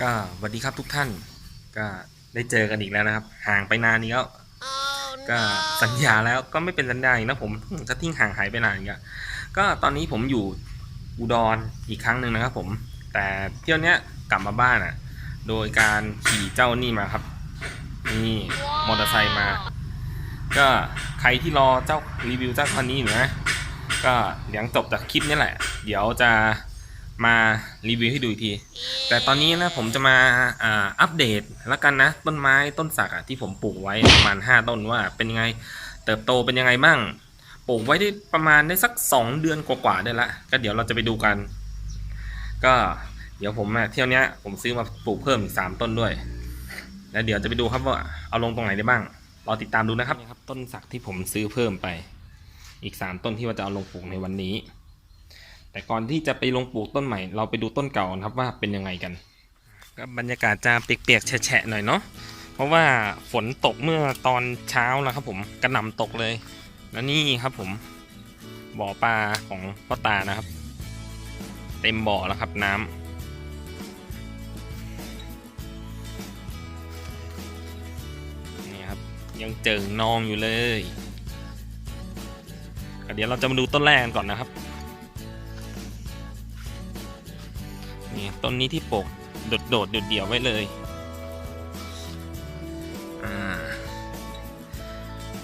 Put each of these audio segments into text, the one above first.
ก็สวัสดีครับทุกท่าน ก็ได้เจอกันอีกแล้วนะครับ ห่างไปนานนี้แล้วก็สัญญาแล้วก็ไม่เป็นสัญญาอีกนะผมอืมก็ทิ้งห่างหายไปนานอีกอะก็ตอนนี้ผมอยู่อุดรอีกครั้งหนึ่งนะครับ ผม แต่เที่ยวเนี้ยกลับมาบ้านอะ โดยการขี่เจ้านี่มาครับ นี่มอเตอร์ไซค์มา ก็ใครที่รอเจ้ารีวิวเจ้าคันนี้อยู่นะก็เดี๋ยวจบจากคลิปนี้แหละ เดี๋ยวจะ มารีวิวให้ดูอีกที แต่ตอนนี้นะผมจะมาอัปเดตแล้วกันนะ ต้นไม้ต้นสักที่ผมปลูกไว้ประมาณ 5 ต้นว่าเป็นยังไงเติบโตเป็นยังไงบ้างปลูกไว้ได้ประมาณได้สัก 2 เดือนกว่าๆได้ละก็เดี๋ยวเราจะไปดูกัน ก็เดี๋ยวผมเที่ยวนี้ผมซื้อมาปลูกเพิ่มอีกสามต้นด้วย แล้วเดี๋ยวจะไปดูครับว่าเอาลงตรงไหนได้บ้างรอติดตามดูนะครับนี่ครับต้นสักที่ผมซื้อเพิ่มไป อีกสามต้นที่ว่าจะเอาลงปลูกในวันนี้ แต่ก่อนที่จะไปลงปลูกต้นใหม่ เราไปดูต้นเก่ากันครับว่าเป็นยังไงกันก็บรรยากาศจะเปียกๆแฉะๆหน่อยเนาะเพราะว่าฝนตกเมื่อตอนเช้าแล้วครับผมกระหน่ำตกเลย แล้วนี่ครับผมบ่อปลาของพ่อตานะครับ เต็มบ่อแล้วครับน้ำนี่ครับยังเจิ่งนองอยู่เลยเดี๋ยวเราจะมาดูต้นแรกกันก่อนนะครับ นี่ต้นนี้ที่ปลูกโดดโดดๆเดี่ยวๆไว้เลยอ่า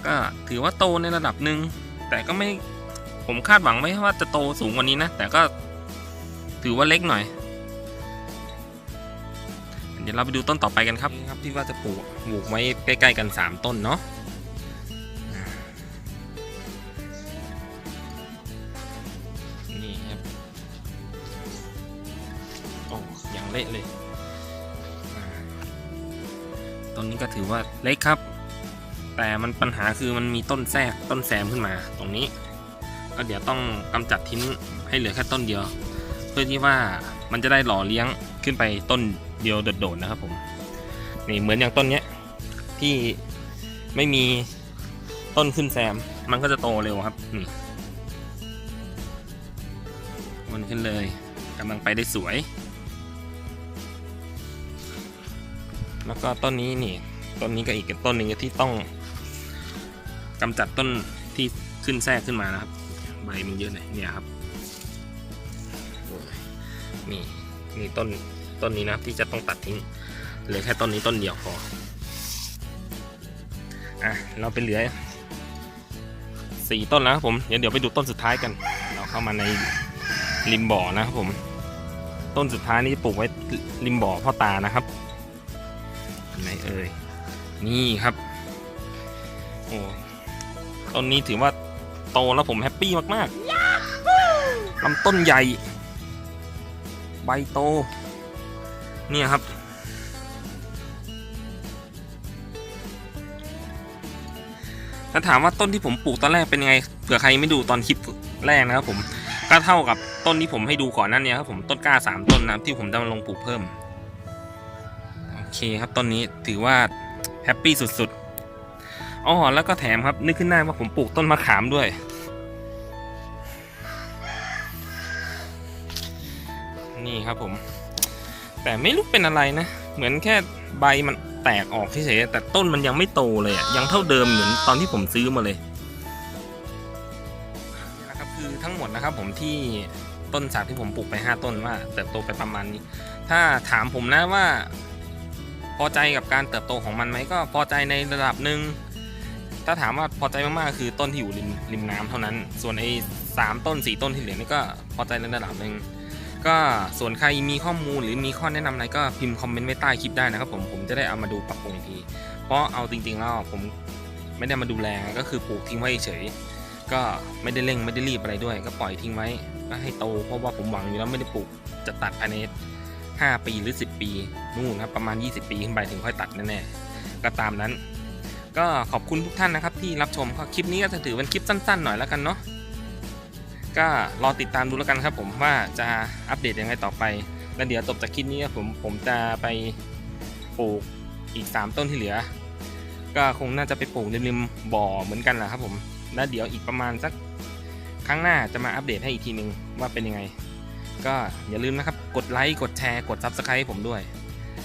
ก็ถือว่าโตในระดับหนึ่งแต่ก็ไม่ผมคาดหวังไม่ว่าจะโตสูงกว่านี้นะ แต่ก็ถือว่าเล็กหน่อย เดี๋ยวเราไปดูต้นต่อไปกันครับนี่ครับที่ว่าจะปลูกปลูกไว้ใกล้ ๆ กัน 3 ต้นเนาะ เละเลยต้นนี้ก็ถือว่าเล็กครับ แต่มันปัญหาคือมันมีต้นแทรกต้นแซมขึ้นมา ตรงนี้ ก็เดี๋ยวต้องกำจัดทิ้งให้เหลือแค่ต้นเดียว เพื่อที่ว่ามันจะได้หล่อเลี้ยงขึ้นไปต้นเดียวโดดๆนะครับผมนี่เหมือนอย่างต้นเนี้ยที่ไม่มีต้นขึ้นแซม มันก็จะโตเร็วครับนี่วนขึ้นเลยกำลังไปได้สวย แล้วก็ต้นนี้นี่ต้นนี้ก็อีกต้นหนึ่งที่ต้องกำจัดต้นที่ขึ้นแทรกขึ้นมานะครับ ใบมันเยอะหน่อยเนี่ยครับนี่นี่ต้นต้นนี้นะที่จะต้องตัดทิ้งเหลือแค่ต้นนี้ต้นเดียวพออะเราไปเหลือสี่ต้นแล้วครับผมเดี๋ยวเดี๋ยวไปดูต้นสุดท้ายกัน เราเข้ามาในริมบ่อนะครับผม ต้นสุดท้ายนี่ปลูกไว้ริมบ่อพ่อตานะครับ ไหนเอ่ยนี่ครับโอ้ต้นนี้ถือว่าโตแล้วผมแฮปปี้มากๆลำต้นใหญ่ ใบโต เนี่ยครับถ้าถามว่าต้นที่ผมปลูกตอนแรกเป็นยังไงเผื่อใครไม่ดูตอนคลิปแรกนะครับผมก็เท่ากับต้นที่ผมให้ดูก่อนหนั่นเนี่ยครับผมต้นกล้าสามต้นนะครับที่ผมจะมาลงปลูกเพิ่มโอ เคครับต้นนี้ถือว่าแฮปปี้สุดๆอ๋อแล้วก็แถมครับนึกขึ้นได้ว่าผมปลูกต้นมะขามด้วย นี่ครับผม แต่ไม่รู้เป็นอะไรนะ เหมือนแค่ใบมันแตกออกเฉยๆแต่ต้นมันยังไม่โตเลยอะยังเท่าเดิมเหมือนตอนที่ผมซื้อมาเลยนี่นะครับคือทั้งหมดนะครับผมที่ต้นสากที่ผมปลูกไป 5 ต้นว่าเติบโตไปประมาณนี้ ถ้าถามผมนะว่า พอใจกับการเติบโตของมันไหมก็พอใจในระดับหนึ่งถ้าถามว่าพอใจมากๆคือต้นที่อยู่ริมริมน้ำเท่านั้น ส่วนไอ้สามต้นสี่ต้นที่เหลือนี่ก็พอใจในระดับหนึ่งก็ส่วนใครมีข้อมูลหรือมีข้อแนะนำอะไรก็พิมพ์คอมเมนต์ไว้ใต้คลิปได้นะครับผมผมจะได้เอามาดูปรับปรุงอีกทีเพราะเอาจริงๆแล้วผมไม่ได้มาดูแลก็คือปลูกทิ้งไว้เฉยก็ไม่ได้เร่งไม่ได้รีบอะไรด้วย ก็ปล่อยทิ้งไว้ก็ให้โตเพราะว่าผมหวังอยู่แล้วไม่ได้ปลูกจะตัดภายใน5ปีหรือ 10 ปี นู่นครับประมาณ 20 ปีขึ้นไปถึงค่อยตัดแน่ๆก็ตามนั้น ก็ขอบคุณทุกท่านนะครับที่รับชมคลิปนี้ก็จะถือเป็นคลิปสั้น ๆ หน่อยแล้วกันเนาะก็รอติดตามดูแล้วกันครับผมว่าจะอัปเดตยังไงต่อไปแล้วเดี๋ยวจบจากคลิปนี้ผมผมจะไปปลูกอีก 3 ต้นที่เหลือ ก็คงน่าจะไปปลูกริมๆบ่อเหมือนกันแหละครับผมแล้วเดี๋ยวอีกประมาณสักครั้งหน้าจะมาอัปเดตให้อีกทีนึงว่าเป็นยังไง ก็อย่าลืมนะครับ กดไลค์กดแชร์กด Subscribe ให้ผมด้วย